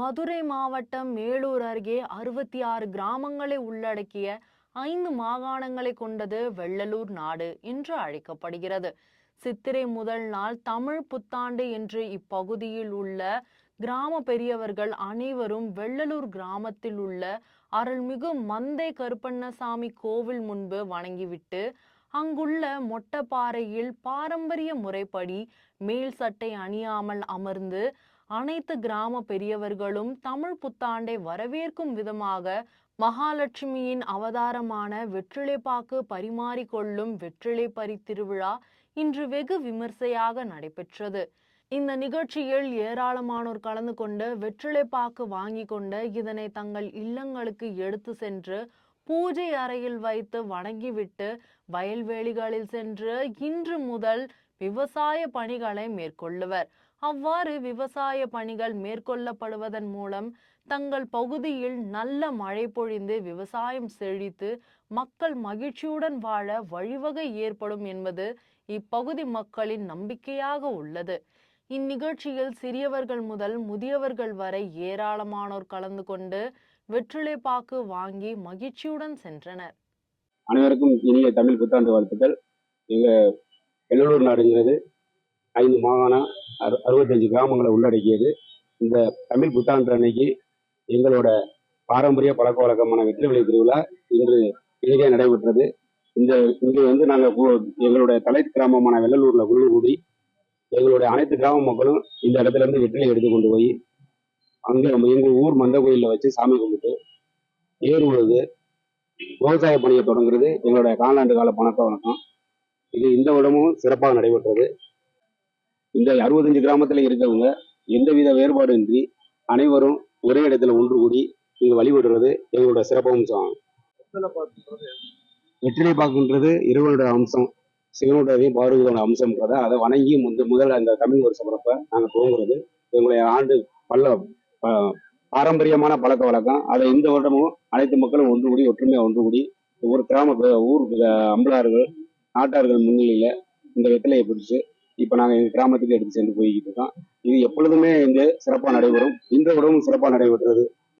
மதுரை மாவட்டம் மேலூர் அருகே அறுபத்தி ஆறு கிராமங்களை உள்ளடக்கிய ஐந்து மாகாணங்களை கொண்டது வெள்ளலூர் நாடு என்று அழைக்கப்படுகிறது. சித்திரை முதல் நாள் தமிழ் புத்தாண்டு என்று இப்பகுதியில் உள்ள கிராம பெரியவர்கள் அனைவரும் வெள்ளலூர் கிராமத்தில் உள்ள அருள்மிகு மந்தை கருப்பண்ணசாமி கோவில் முன்பு வணங்கிவிட்டு அங்குள்ள மொட்டப்பாறையில் பாரம்பரிய முறைப்படி மேல் சட்டை அணியாமல் அமர்ந்து அனைத்து கிராம பெரியவர்களும் தமிழ் புத்தாண்டை வரவேற்கும் விதமாக மகாலட்சுமியின் அவதாரமான வெற்றிலைப்பாக்கு பரிமாறிக்கொள்ளும் வெற்றிலை பறி திருவிழா இன்று வெகு விமர்சையாக நடைபெற்றது. இந்த நிகழ்ச்சியில் ஏராளமானோர் கலந்து கொண்டு வெற்றிலைப்பாக்கு வாங்கி கொண்டு இதனை தங்கள் இல்லங்களுக்கு எடுத்து சென்று பூஜை அறையில் வைத்து வணங்கிவிட்டு வயல்வெளிகளில் சென்று இன்று முதல் விவசாய பணிகளை மேற்கொள்ளுவர். அவ்வாறு விவசாய பணிகள் மேற்கொள்ளப்படுவதன் மூலம் தங்கள் பகுதியில் நல்ல மழை பொழிந்து விவசாயம் செழித்து மக்கள் மகிழ்ச்சியுடன் வாழ வழிவகை ஏற்படும் என்பது இப்பகுதி மக்களின் நம்பிக்கையாக உள்ளது. இந்நிகழ்ச்சியில் சிறியவர்கள் முதல் முதியவர்கள் வரை ஏராளமானோர் கலந்து கொண்டு வெற்றிலை பாக்கு வாங்கி மகிழ்ச்சியுடன் சென்றனர். அனைவருக்கும் இனிய தமிழ் புத்தாண்டு வாழ்த்துக்கள். எங்க வெள்ளலூர் நாடுங்கிறது ஐந்து மாகாணம் அறு அறுபத்தஞ்சு கிராமங்களை உள்ளடக்கியது. இந்த தமிழ் புத்தாண்டு அன்னைக்கு எங்களோட பாரம்பரிய பழக்க வழக்கமான வெற்றிவிலை திருவிழா இன்று இனிதே நடைபெற்றது. இந்த இங்கே வந்து நாங்கள் எங்களுடைய தலை கிராமமான வெள்ளலூரில் குழு கூடி எங்களுடைய அனைத்து கிராம மக்களும் இந்த இடத்துல இருந்து வெற்றிலை எடுத்து கொண்டு போய் அங்கே எங்கள் ஊர் மந்த கோயிலில் வச்சு சாமி கும்பிட்டு ஏர் உழுது விவசாய பணியை தொடங்குறது எங்களுடைய காலாண்டு கால பணக்க வழக்கம். இது இந்த வருடமும் சிறப்பாக நடைபெற்றது. இந்த அறுபத்தஞ்சு கிராமத்தில் இருக்கிறவங்க எந்தவித வேறுபாடின்றி அனைவரும் ஒரே இடத்துல ஒன்று கூடி இங்கு வழிபடுறது எங்களோட சிறப்பு அம்சம். வெற்றிலை பார்க்கின்றது இறைவனோட அம்சம். சிவனுடையதையும் பார்வதியோட அம்சம்ன்றத அதை வணங்கி முந்த முதல் அந்த தமிழ் ஒரு பிறப்ப நாங்கள் துவங்குறது. எங்களுடைய ஆண்டு பல்ல பாரம்பரியமான பழக்க வழக்கம். அதை இந்த வருடமும் அனைத்து மக்களும் ஒன்று கூடி ஒற்றுமையாக ஒன்று கூடி ஒரு கிராம ஊர் அம்பலார்கள் நாட்டார்கள் முன்னிலையில இந்த வெத்தலையை பிடிச்சு இப்போ நாங்கள் எங்கள் கிராமத்துக்கு எடுத்து சென்று போய்கிட்டு இருக்கோம். இது எப்பொழுதுமே இங்கே சிறப்பாக நடைபெறும். இந்த வருடமும் சிறப்பாக நடைபெற்றது.